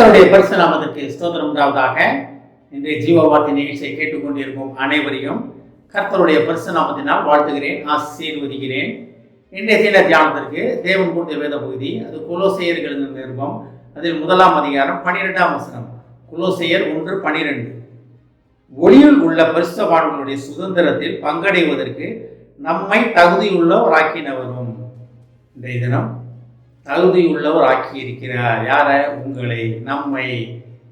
கர்த்தருடைய பரிசுநாமத்திற்கு ஸ்தோத்திரம் உண்டாவதாக. இன்றைய ஜீவவார்த்தை நிகழ்ச்சியை கேட்டுக்கொண்டிருக்கும் அனைவரையும் கர்த்தருடைய பரிசுநாமத்தினால் வாழ்த்துகிறேன் ஆசீர்வதிக்கிறேன். இன்றைய தின தியானத்திற்கு தேவன் கூட்டிய வேத பகுதி அது குலோசெயர்கள் நிருபம். அதில் முதலாம் அதிகாரம் பனிரெண்டாம் வசனம் குலோசெயர் ஒன்று பனிரெண்டு. ஒளியில் உள்ள பரிசுத்தவான்களுடைய சுதந்திரத்தில் பங்கடைவதற்கு நம்மை தகுதியுள்ளவராக்கினவரும். இன்றைய தினம் தகுதியுள்ளவர் ஆக்கி இருக்கிறார் யார? உங்களை நம்மை.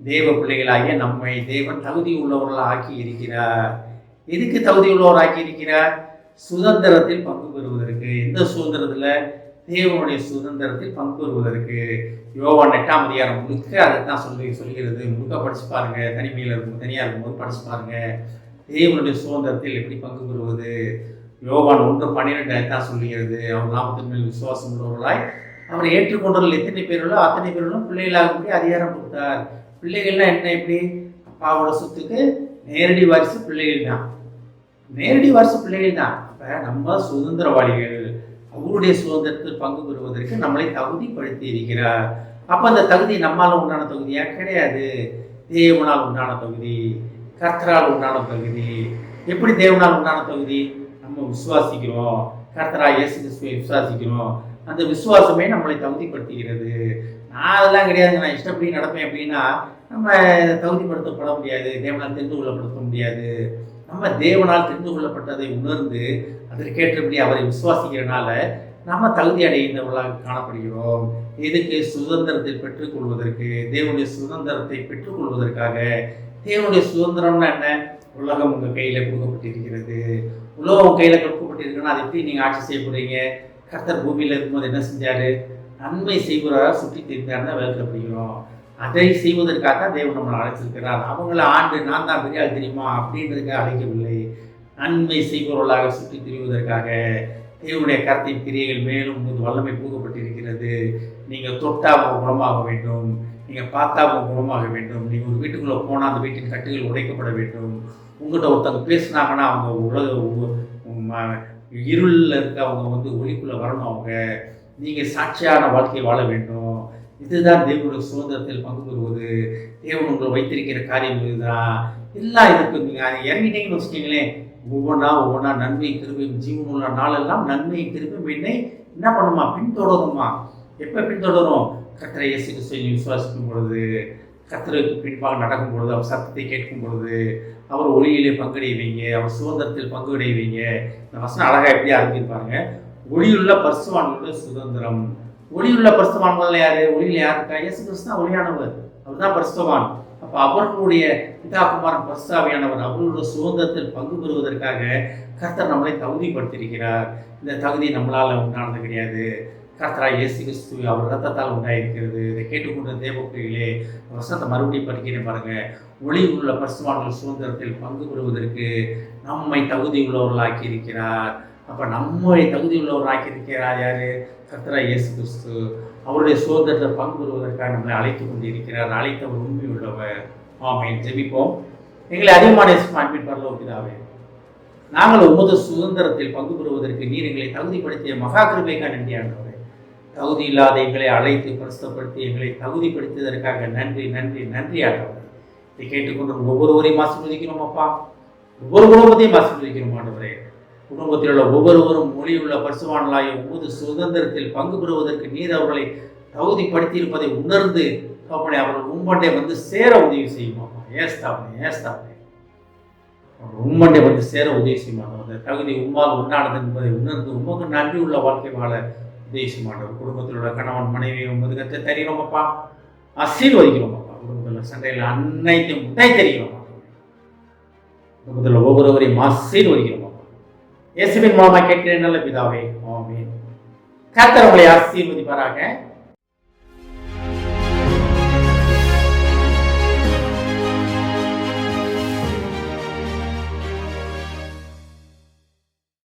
தேவ பிள்ளைகளாகிய நம்மை தேவன் தகுதி உள்ளவர்களாக ஆக்கி இருக்கிறார் எதுக்கு தகுதி உள்ளவர் ஆக்கி இருக்கிறார் சுதந்திரத்தில் பங்கு பெறுவதற்கு. எந்த சுதந்திரத்தில்? தேவனுடைய சுதந்திரத்தில் பங்கு பெறுவதற்கு. யோவான் எட்டாம் அதிகாரம் முழுக்க அதை தான் சொல்லி சொல்கிறது. முழுக்க படிச்சு பாருங்க. தனிமையில் இருக்கும் தனியாக இருக்கும்போது படிச்சு பாருங்க. தேவனுடைய சுதந்திரத்தில் எப்படி பங்கு பெறுவது? யோவான் ஒன்று பன்னிரெண்டு தான் சொல்லுகிறது. அவர் நாமத்தின் மேல் விசுவாசம் உள்ளவர்களாய் அவரை ஏற்றுக்கொண்டவர்கள் எத்தனை பேர்களோ அத்தனை பேர்களும் பிள்ளைகளாகும்படி அதிகாரம் கொடுத்தார். பிள்ளைகள்லாம் என்ன எப்படி அப்பாவோட சொத்துக்கு நேரடி வாரிசு பிள்ளைகள் தான். நேரடி வாரிசு பிள்ளைகள் தான். அப்போ நம்ம சுதந்திரவாளிகள் அவருடைய சுதந்திரத்தில் பங்கு பெறுவதற்கு நம்மளை தகுதிப்படுத்தி இருக்கிறார். அப்போ அந்த தகுதி நம்மால் உண்டான தகுதியா? கிடையாது. தேவனால் உண்டான தகுதி கர்த்தரால் உண்டான தகுதி. எப்படி தேவனால் உண்டான தகுதி? நம்ம விசுவாசிக்கிறோம். கர்த்தரா இயேசு கிறிஸ்துவை விசுவாசிக்கிறோம். அந்த விசுவாசமே நம்மளை தகுதிப்படுத்துகிறது. நான் அதெல்லாம் கிடையாது நான் இஷ்டப்படி நடப்பேன் அப்படின்னா நம்ம தகுதிப்படுத்தப்பட முடியாது தேவனால் தெரிந்து கொள்ளப்படுத்த முடியாது. நம்ம தேவனால் தெரிந்து கொள்ளப்பட்டதை உணர்ந்து அதற்கேற்றபடி அவரை விசுவாசிக்கிறனால நம்ம தகுதி அடைந்தவர்களாக காணப்படுகிறோம். எதுக்கு? சுதந்திரத்தை பெற்றுக்கொள்வதற்கு தேவனுடைய சுதந்திரத்தை பெற்றுக்கொள்வதற்காக தேவனுடைய சுதந்திரம்னா என்ன? உலகம் உங்கள் கையில் கொடுக்கப்பட்டிருக்கிறது. உலகம் கையில் கொடுக்கப்பட்டிருக்குன்னா அதை எப்படி நீங்கள் ஆட்சி செய்ய போகிறீங்க கர்த்தர் பூமியில் இருக்கும்போது என்ன செஞ்சார்? நன்மை செய்வராக சுற்றி தெரிந்தார் தான் வேலை அதை செய்வதற்காக தான் தேவன் நம்மளை அழைச்சிருக்கிறார் அவங்கள ஆண்டு நான் தான் பெரிய ஆள் தெரியுமா? அப்படின்றதுக்கு அழைக்கவில்லை. நன்மை செய்பவர்களாக சுற்றி திரிவதற்காக தேவனுடைய கருத்தின் கிரியைகள் மேலும் வல்லமை பூக்கப்பட்டிருக்கிறது நீங்கள் தொட்டா குணமாக வேண்டும். நீங்கள் பார்த்தா குணமாக வேண்டும். நீங்கள் ஒரு வீட்டுக்குள்ளே போனால் அந்த வீட்டின் கட்டுகள் உடைக்கப்பட வேண்டும். உங்கள்கிட்ட ஒருத்தவங்க பேசுனாங்கன்னா அவங்க உலக இருளில் இருக்க அவங்க வந்து ஒளிக்குள்ளே வரணும் அவங்க. நீங்கள் சாட்சியான வாழ்க்கையை வாழ வேண்டும். இதுதான் தேவனுடைய சுதந்திரத்தில் பங்கு பெறுவது. தேவன் உங்களை வைத்திருக்கிற காரியம் இதுதான். எல்லாம் இதுக்கு நீங்கள் அது இறங்கிட்டீங்கன்னு வச்சுக்கீங்களேன். ஒவ்வொன்றா ஒவ்வொன்றா நன்மை திரும்பியும் ஜீவன் உள்ள நாளெல்லாம் நன்மை திரும்பியும் என்னை என்ன பண்ணுமா? பின்தொடருமா? எப்போ பின்தொடரும்? கத்தரை இயேசு கிறிஸ்துவை விசுவாசிக்கும் பொழுது. கத்தருக்கு பின்பாக நடக்கும் பொழுது அவர் சத்தத்தை கேட்கும் பொழுது அவர் ஒளியிலே பங்கடைவீங்க அவர் சுதந்திரத்தில் பங்குடைவீங்க. இந்த வசனம் அழகாக எப்படி ஆரம்பிப்பாருங்க ஒளியுள்ள பரிசுவான்களுடைய சுதந்திரம். ஒளியுள்ள பரிசுவான்கள் யாரு? ஒளியில் யார் இருக்கா? இயேசு கிறிஸ்து தான் ஒளியானவர். அவர் தான் பரிசுவான். அப்போ அவர்களுடைய பிதா குமாரன் பரிசுத்தாவியானவர் அவர்களுடைய சுதந்திரத்தில் பங்கு பெறுவதற்காக கர்த்தர் நம்மளை தகுதிப்படுத்தியிருக்கிறார். இந்த தகுதி நம்மளால் உண்டானது கிடையாது. கர்த்தரா இயேசு கிறிஸ்து அவர் ரத்தத்தால் உண்டாயிருக்கிறது. இதை கேட்டுக்கொண்ட தேவப்பிள்ளைகளே வசனத்தை மறுபடியும் படிக்கிறேன் பாருங்க. ஒளி உள்ள பரிசுவான்கள் சுதந்திரத்தில் பங்கு பெறுவதற்கு நம்மை தகுதி உள்ளவர்களாக்கி இருக்கிறார் அப்போ நம்மை தகுதி உள்ளவராக்கி இருக்கிறார் யார்? கர்த்தரா இயேசு கிறிஸ்து. அவருடைய சுதந்திரத்தில் பங்கு பெறுவதற்காக நம்மளை அழைத்து கொண்டிருக்கிறார். அழைத்தவர் உண்மை உள்ளவர் ஆமென். ஜெபிப்போம். எங்களை அதிகமான அன்பின் நாங்கள் உமது சுதந்திரத்தில் பங்கு பெறுவதற்கு நீர் எங்களை தகுதிப்படுத்திய மகா கிருபைக்கான நன்றி தகுதி இல்லாத எங்களை அழைத்து பிரசுத்தப்படுத்தி எங்களை தகுதிப்படுத்தியதற்காக நன்றி நன்றி நன்றி ஆண்டவர். இதை கேட்டுக்கொண்டு ஒவ்வொருவரையும் ஆசிர்வதிக்கிறோம் அப்பா. ஒவ்வொரு குடும்பத்தையும் ஆசிர்வதிக்கிறோம் ஆண்டவரே. குடும்பத்தில் உள்ள ஒவ்வொருவரும் மொழியுள்ள பரிசுவான்களாய உமது சுதந்திரத்தில் பங்கு பெறுவதற்கு நீர் அவர்களை தகுதிப்படுத்தி இருப்பதை உணர்ந்து அப்படி அவர்கள் உம்மண்டை வந்து சேர உதவி செய்யுமாப்பா ஏஸ்தாப்பனே ஏஸ்தாப்பனே அவர்கள் உம்மண்டை வந்து சேர உதவி செய்யுமா அந்த தகுதி உம்மால் உண்டானது என்பதை உணர்ந்து உமக்கு நன்றி உள்ள வாழ்க்கை வாழ உதவி செய்யமாட்டோம் குடும்பத்தில் உள்ள கணவன் மனைவி உமது கத்தை தெரிகிறோமப்பா ஆசீர்வதிக்கிறோமப்பா குடும்பத்தில் சண்டையில் அனைத்தையும் முட்டை தெரிகிறோம் குடும்பத்தில் ஒவ்வொருவரையும் ஆசீர்வதிக்கிறோமப்பா இயேசுவின் மூலமாக கேட்கிறேன் நல்ல பிதாவே. ஆமென். கர்த்தர் உங்களை ஆசீர்வதிப்பாராக.